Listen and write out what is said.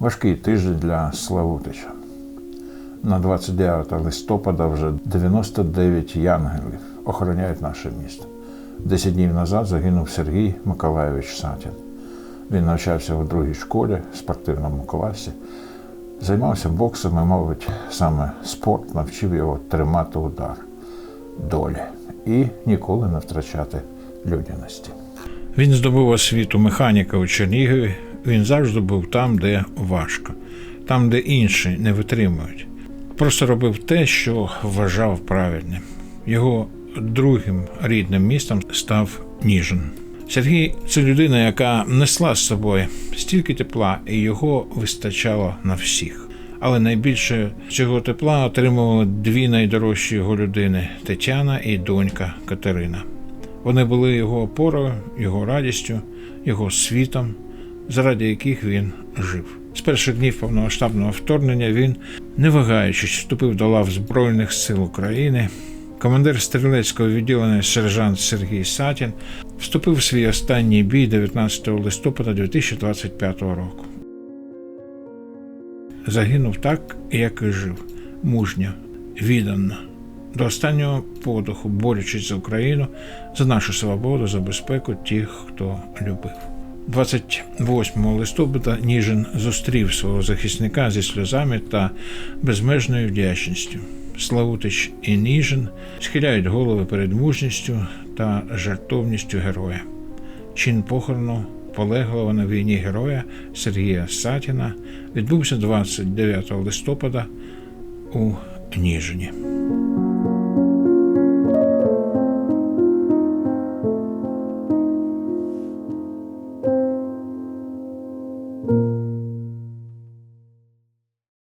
Важкий тиждень для Славутича. На 29 листопада вже 99 янгелів охороняють наше місто. Десять днів назад загинув Сергій Миколайович Сатін. Він навчався у другій школі, спортивному класі, займався боксом і, мабуть, саме спорт навчив його тримати удар долі і ніколи не втрачати людяності. Він здобув освіту механіка у Чернігові. Він завжди був там, де важко, там, де інші не витримують. Просто робив те, що вважав правильним. Його другим рідним містом став Ніжин. Сергій це людина, яка несла з собою стільки тепла, і його вистачало на всіх. Але найбільше цього тепла отримували дві найдорожчі його людини Тетяна і донька Катерина. Вони були його опорою, його радістю, його світом, заради яких він жив. З перших днів повномасштабного вторгнення він, не вагаючись, вступив до лав Збройних сил України. Командир стрілецького відділення сержант Сергій Сатін вступив в свій останній бій 19 листопада 2025 року. Загинув так, як і жив, мужньо, віддано, до останнього подиху, борючись за Україну, за нашу свободу, за безпеку тих, хто любив. 28 листопада Ніжин зустрів свого захисника зі сльозами та безмежною вдячністю. Славутич і Ніжин схиляють голови перед мужністю та жартовністю героя. Чин похорону полеглого на війні героя Сергія Сатіна відбувся 29 листопада у Ніжині.